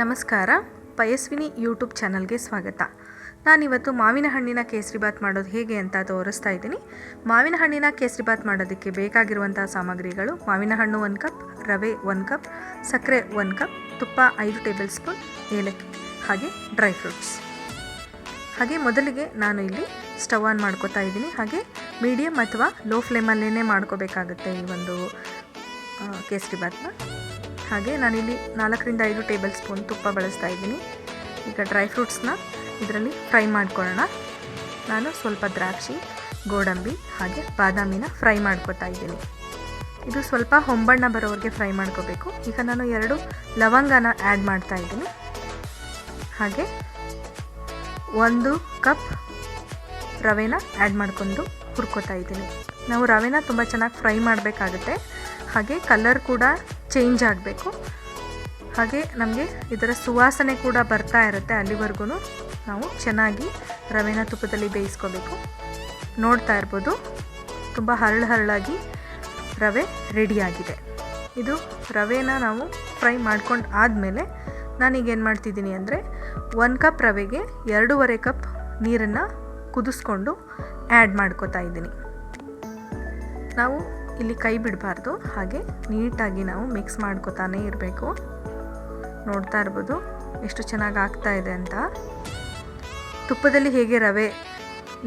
ನಮಸ್ಕಾರ. ಪಯಸ್ವಿನಿ ಯೂಟ್ಯೂಬ್ ಚಾನಲ್ಗೆ ಸ್ವಾಗತ. ನಾನಿವತ್ತು ಮಾವಿನ ಹಣ್ಣಿನ ಕೇಸರಿಬಾತ್ ಮಾಡೋದು ಹೇಗೆ ಅಂತ ತೋರಿಸ್ತಾ ಇದ್ದೀನಿ. ಮಾವಿನ ಹಣ್ಣಿನ ಕೇಸರಿಬಾತ್ ಮಾಡೋದಕ್ಕೆ ಬೇಕಾಗಿರುವಂಥ ಸಾಮಗ್ರಿಗಳು ಮಾವಿನ ಹಣ್ಣು ಒಂದು ಕಪ್, ರವೆ ಒಂದು ಕಪ್, ಸಕ್ಕರೆ ಒಂದು ಕಪ್, ತುಪ್ಪ ಐದು ಟೇಬಲ್ ಸ್ಪೂನ್, ಏಲಕ್ಕಿ ಹಾಗೆ ಡ್ರೈ ಫ್ರೂಟ್ಸ್. ಹಾಗೆ ಮೊದಲಿಗೆ ನಾನು ಇಲ್ಲಿ ಸ್ಟವ್ ಆನ್ ಮಾಡ್ಕೋತಾ ಇದ್ದೀನಿ. ಹಾಗೆ ಮೀಡಿಯಮ್ ಅಥವಾ ಲೋ ಫ್ಲೇಮಲ್ಲೇ ಮಾಡ್ಕೋಬೇಕಾಗುತ್ತೆ ಈ ಒಂದು ಕೇಸರಿ ಕೇಸರಿಬಾತ್ನ ಹಾಗೆ ನಾನಿಲ್ಲಿ ನಾಲ್ಕರಿಂದ ಐದು ಟೇಬಲ್ ಸ್ಪೂನ್ ತುಪ್ಪ ಬಳಸ್ತಾ ಇದ್ದೀನಿ. ಈಗ ಡ್ರೈ ಫ್ರೂಟ್ಸ್ನ ಇದರಲ್ಲಿ ಫ್ರೈ ಮಾಡ್ಕೊಳ್ಳೋಣ. ನಾನು ಸ್ವಲ್ಪ ದ್ರಾಕ್ಷಿ, ಗೋಡಂಬಿ ಹಾಗೆ ಬಾದಾಮಿನ ಫ್ರೈ ಮಾಡ್ಕೋತಾ ಇದ್ದೀನಿ. ಇದು ಸ್ವಲ್ಪ ಹೊಂಬಣ್ಣ ಬರೋವರೆಗೆ ಫ್ರೈ ಮಾಡ್ಕೋಬೇಕು. ಈಗ ನಾನು ಎರಡು ಲವಂಗನ ಆ್ಯಡ್ ಮಾಡ್ತಾ ಇದ್ದೀನಿ. ಹಾಗೆ ಒಂದು ಕಪ್ ರವೆನ ಆ್ಯಡ್ ಮಾಡ್ಕೊಂಡು ಹುರ್ಕೋತಾ ಇದ್ದೀನಿ. ನಾವು ರವೆನ ತುಂಬ ಚೆನ್ನಾಗಿ ಫ್ರೈ ಮಾಡಬೇಕಾಗುತ್ತೆ. ಹಾಗೆ ಕಲರ್ ಕೂಡ ಚೇಂಜ್ ಆಗಬೇಕು. ಹಾಗೆ ನಮಗೆ ಇದರ ಸುವಾಸನೆ ಕೂಡ ಬರ್ತಾ ಇರುತ್ತೆ ಅಲ್ಲಿವರೆಗೂ ನಾವು ಚೆನ್ನಾಗಿ ರವೆನ ತುಪ್ಪದಲ್ಲಿ ಬೇಯಿಸ್ಕೋಬೇಕು. ನೋಡ್ತಾ ಇರ್ಬೋದು. ತುಂಬ ಹರಳು ಹರಳಾಗಿ ರವೆ ರೆಡಿಯಾಗಿದೆ ಇದು ರವೆನ ನಾವು ಫ್ರೈ ಮಾಡ್ಕೊಂಡು ಆದಮೇಲೆ ನಾನೀಗೇನು ಮಾಡ್ತಿದ್ದೀನಿ ಅಂದರೆ ಒಂದು ಕಪ್ ರವೆಗೆ ಎರಡೂವರೆ ಕಪ್ ನೀರನ್ನು ಕುದಿಸ್ಕೊಂಡು ಆ್ಯಡ್ ಮಾಡ್ಕೋತಾ ಇದ್ದೀನಿ. ನಾವು ಇಲ್ಲಿ ಕೈ ಬಿಡಬಾರ್ದು. ಹಾಗೆ ನೀಟಾಗಿ ನಾವು ಮಿಕ್ಸ್ ಮಾಡ್ಕೋತಾನೆ ಇರಬೇಕು. ನೋಡ್ತಾ ಇರ್ಬೋದು ಎಷ್ಟು ಚೆನ್ನಾಗಿ ಆಗ್ತಾ ಇದೆ ಅಂತ. ತುಪ್ಪದಲ್ಲಿ ಹೇಗೆ ರವೆ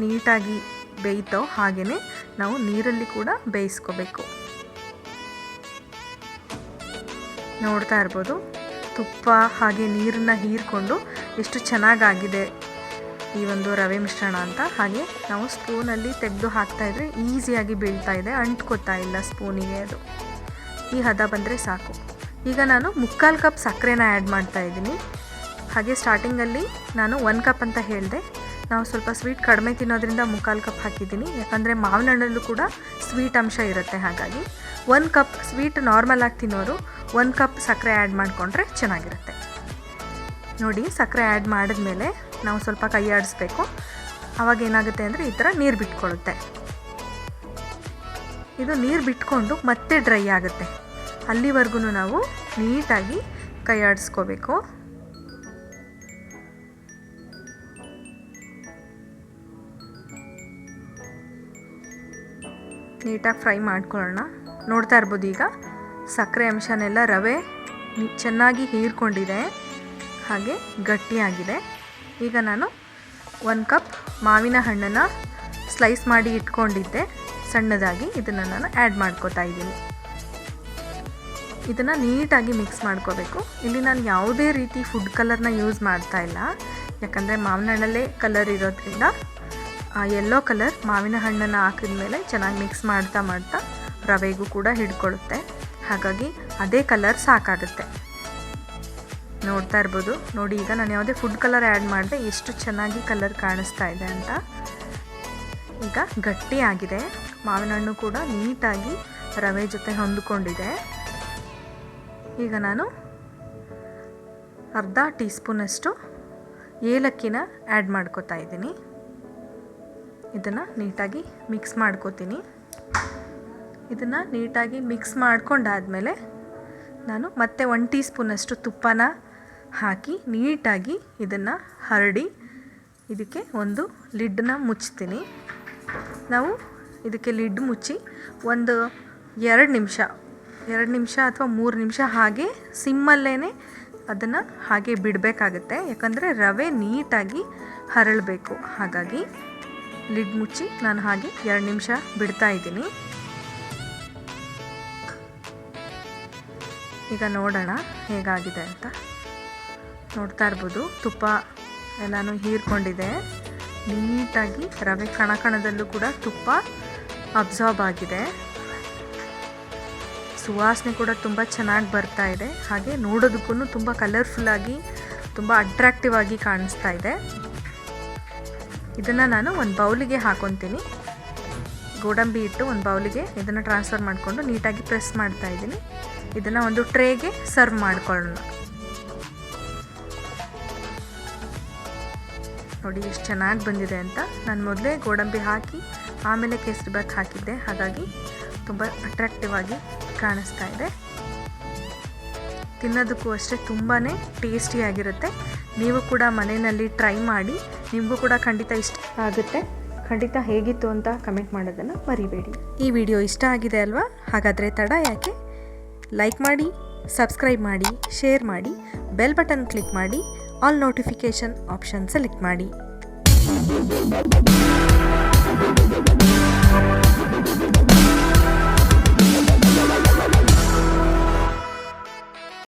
ನೀಟಾಗಿ ಬೇಯ್ತೋ ಹಾಗೆಯೇ ನಾವು ನೀರಲ್ಲಿ ಕೂಡ ಬೇಯಿಸ್ಕೋಬೇಕು. ನೋಡ್ತಾ ಇರ್ಬೋದು ತುಪ್ಪ ಹಾಗೆ ನೀರನ್ನು ಹೀರ್ಕೊಂಡು ಎಷ್ಟು ಚೆನ್ನಾಗಾಗಿದೆ ಈ ಒಂದು ರವೆ ಮಿಶ್ರಣ ಅಂತ. ಹಾಗೆ ನಾವು ಸ್ಪೂನಲ್ಲಿ ತೆಗೆದು ಹಾಕ್ತಾಯಿದ್ರೆ ಈಸಿಯಾಗಿ ಬೀಳ್ತಾ ಇದೆ. ಅಂಟ್ಕೋತಾ ಇಲ್ಲ ಸ್ಪೂನಿಗೆ ಅದು. ಈ ಹದ ಬಂದರೆ ಸಾಕು. ಈಗ ನಾನು ಮುಕ್ಕಾಲು ಕಪ್ ಸಕ್ಕರೆನ ಆ್ಯಡ್ ಮಾಡ್ತಾ ಇದ್ದೀನಿ. ಹಾಗೆ ಸ್ಟಾರ್ಟಿಂಗಲ್ಲಿ ನಾನು ಒಂದು ಕಪ್ ಅಂತ ಹೇಳಿದೆ. ನಾವು ಸ್ವಲ್ಪ ಸ್ವೀಟ್ ಕಡಿಮೆ ತಿನ್ನೋದ್ರಿಂದ ಮುಕ್ಕಾಲು ಕಪ್ ಹಾಕಿದ್ದೀನಿ. ಯಾಕಂದರೆ ಮಾವಿನ ಹಣ್ಣಲ್ಲೂ ಕೂಡ ಸ್ವೀಟ್ ಅಂಶ ಇರುತ್ತೆ ಹಾಗಾಗಿ. ಒಂದು ಕಪ್ ಸ್ವೀಟ್ ನಾರ್ಮಲ್ ಆಗಿ ತಿನ್ನೋರು ಒಂದು ಕಪ್ ಸಕ್ಕರೆ ಆ್ಯಡ್ ಮಾಡಿಕೊಂಡ್ರೆ ಚೆನ್ನಾಗಿರುತ್ತೆ. ನೋಡಿ, ಸಕ್ಕರೆ ಆ್ಯಡ್ ಮಾಡಿದ್ಮೇಲೆ ನಾವು ಸ್ವಲ್ಪ ಕೈ ಆಡಿಸ್ಬೇಕು ಆವಾಗ ಏನಾಗುತ್ತೆ ಅಂದರೆ ಈ ಥರ ನೀರು ಬಿಟ್ಕೊಳುತ್ತೆ ಇದು ನೀರು ಬಿಟ್ಕೊಂಡು ಮತ್ತೆ ಡ್ರೈ ಆಗುತ್ತೆ. ಅಲ್ಲಿವರೆಗೂ ನಾವು ನೀಟಾಗಿ ಕೈ ಆಡಿಸ್ಕೋಬೇಕು ನೀಟಾಗಿ ಫ್ರೈ ಮಾಡ್ಕೊಳ್ಳೋಣ. ನೋಡ್ತಾ ಇರ್ಬೋದು ಈಗ ಸಕ್ಕರೆ ಅಂಶನೆಲ್ಲ ರವೆ ಚೆನ್ನಾಗಿ ಹೀರ್ಕೊಂಡಿದೆ. ಹಾಗೆ ಗಟ್ಟಿಯಾಗಿದೆ. ಈಗ ನಾನು ಒಂದು ಕಪ್ ಮಾವಿನ ಹಣ್ಣನ್ನು ಸ್ಲೈಸ್ ಮಾಡಿ ಇಟ್ಕೊಂಡಿದ್ದೆ. ಸಣ್ಣದಾಗಿ ಇದನ್ನು ನಾನು ಆ್ಯಡ್ ಮಾಡ್ಕೋತಾ ಇದ್ದೀನಿ. ಇದನ್ನು ನೀಟಾಗಿ ಮಿಕ್ಸ್ ಮಾಡ್ಕೋಬೇಕು. ಇಲ್ಲಿ ನಾನು ಯಾವುದೇ ರೀತಿ ಫುಡ್ ಕಲರ್ನ ಯೂಸ್ ಮಾಡ್ತಾ ಇಲ್ಲ. ಯಾಕಂದರೆ ಮಾವಿನ ಹಣ್ಣಲ್ಲೇ ಕಲರ್ ಇರೋದ್ರಿಂದ, ಆ ಯೆಲ್ಲೋ ಕಲರ್ ಮಾವಿನ ಹಣ್ಣನ್ನು ಹಾಕಿದ ಮೇಲೆ ಚೆನ್ನಾಗಿ ಮಿಕ್ಸ್ ಮಾಡ್ತಾ ಮಾಡ್ತಾ ರವೆಗೂ ಕೂಡ ಹಿಡ್ಕೊಳ್ಳುತ್ತೆ ಹಾಗಾಗಿ ಅದೇ ಕಲರ್ ಸಾಕಾಗುತ್ತೆ. ನೋಡ್ತಾ ಇರ್ಬೋದು. ನೋಡಿ, ಈಗ ನಾನು ಯಾವುದೇ ಫುಡ್ ಕಲರ್ ಆ್ಯಡ್ ಮಾಡಿದೆ ಎಷ್ಟು ಚೆನ್ನಾಗಿ ಕಲರ್ ಕಾಣಿಸ್ತಾ ಇದೆ ಅಂತ. ಈಗ ಗಟ್ಟಿಯಾಗಿದೆ ಮಾವಿನ ಹಣ್ಣು ಕೂಡ ನೀಟಾಗಿ ರವೆ ಜೊತೆ ಹೊಂದಿಕೊಂಡಿದೆ. ಈಗ ನಾನು ಅರ್ಧ ಟೀ ಸ್ಪೂನಷ್ಟು ಏಲಕ್ಕಿನ ಆ್ಯಡ್ ಮಾಡ್ಕೋತಾ ಇದ್ದೀನಿ. ಇದನ್ನು ನೀಟಾಗಿ ಮಿಕ್ಸ್ ಮಾಡ್ಕೋತೀನಿ. ಇದನ್ನು ನೀಟಾಗಿ ಮಿಕ್ಸ್ ಮಾಡ್ಕೊಂಡಾದಮೇಲೆ ನಾನು ಮತ್ತೆ ಒನ್ ಟೀ ಸ್ಪೂನಷ್ಟು ತುಪ್ಪನ ಹಾಕಿ ನೀಟಾಗಿ ಇದನ್ನು ಹರಡಿ ಇದಕ್ಕೆ ಒಂದು ಲಿಡ್ಡನ್ನ ಮುಚ್ತೀನಿ. ನಾವು ಇದಕ್ಕೆ ಲಿಡ್ ಮುಚ್ಚಿ ಒಂದು ಎರಡು ನಿಮಿಷ ಎರಡು ನಿಮಿಷ ಅಥವಾ ಮೂರು ನಿಮಿಷ ಹಾಗೆ ಸಿಮ್ಮಲ್ಲೇ ಅದನ್ನು ಹಾಗೆ ಬಿಡಬೇಕಾಗತ್ತೆ. ಯಾಕಂದರೆ ರವೆ ನೀಟಾಗಿ ಹರಳಬೇಕು. ಹಾಗಾಗಿ ಲಿಡ್ ಮುಚ್ಚಿ ನಾನು ಹಾಗೆ ಎರಡು ನಿಮಿಷ ಬಿಡ್ತಾ ಇದ್ದೀನಿ. ಈಗ ನೋಡೋಣ ಹೇಗಾಗಿದೆ ಅಂತ. ನೋಡ್ತಾ ಇರ್ಬೋದು. ತುಪ್ಪ ಎಲ್ಲನೂ ಹೀರ್ಕೊಂಡಿದೆ. ನೀಟಾಗಿ ರವೆ ಕಣ ಕಣದಲ್ಲೂ ಕೂಡ ತುಪ್ಪ ಅಬ್ಸಾರ್ಬ್ ಆಗಿದೆ. ಸುವಾಸನೆ ಕೂಡ ತುಂಬ ಚೆನ್ನಾಗಿ ಬರ್ತಾ ಇದೆ. ಹಾಗೆ ನೋಡೋದಕ್ಕೂ ತುಂಬ ಕಲರ್ಫುಲ್ಲಾಗಿ ತುಂಬ ಅಟ್ರಾಕ್ಟಿವ್ ಆಗಿ ಕಾಣಿಸ್ತಾ ಇದೆ. ಇದನ್ನು ನಾನು ಒಂದು ಬೌಲಿಗೆ ಹಾಕೊತೀನಿ. ಗೋಡಂಬಿ ಇಟ್ಟು ಒಂದು ಬೌಲಿಗೆ ಇದನ್ನು ಟ್ರಾನ್ಸ್ಫರ್ ಮಾಡಿಕೊಂಡು ನೀಟಾಗಿ ಪ್ರೆಸ್ ಮಾಡ್ತಾ ಇದ್ದೀನಿ. ಇದನ್ನು ಒಂದು ಟ್ರೇಗೆ ಸರ್ವ್ ಮಾಡ್ಕೊಳ್ಳೋಣ. ನೋಡಿ ಎಷ್ಟು ಚೆನ್ನಾಗಿ ಬಂದಿದೆ ಅಂತ. ನಾನು ಮೊದಲೇ ಗೋಡಂಬಿ ಹಾಕಿ, ಆಮೇಲೆ ಕೇಸರಿಬಾತ್ ಹಾಕಿದ್ದೆ. ಹಾಗಾಗಿ ತುಂಬ ಅಟ್ರಾಕ್ಟಿವ್ ಆಗಿ ಕಾಣಿಸ್ತಾ ಇದೆ. ತಿನ್ನೋದಕ್ಕೂ ಅಷ್ಟೇ ತುಂಬಾ ಟೇಸ್ಟಿಯಾಗಿರುತ್ತೆ ನೀವು ಕೂಡ ಮನೆಯಲ್ಲಿ ಟ್ರೈ ಮಾಡಿ, ನಿಮಗೂ ಕೂಡ ಖಂಡಿತ ಇಷ್ಟ ಆಗುತ್ತೆ. ಖಂಡಿತ ಹೇಗಿತ್ತು ಅಂತ ಕಮೆಂಟ್ ಮಾಡೋದನ್ನು ಮರಿಬೇಡಿ. ಈ ವಿಡಿಯೋ ಇಷ್ಟ ಆಗಿದೆ ಅಲ್ವಾ? ಹಾಗಾದರೆ ತಡ ಯಾಕೆ? ಲೈಕ್ ಮಾಡಿ ಸಬ್ಸ್ಕ್ರೈಬ್ ಮಾಡಿ ಶೇರ್ ಮಾಡಿ ಬೆಲ್ ಬಟನ್ ಕ್ಲಿಕ್ ಮಾಡಿ. ಆಲ್ ನೋಟಿಫಿಕೇಶನ್ ಆಪ್ಷನ್ ಸೆಲೆಕ್ಟ್ ಮಾಡಿ.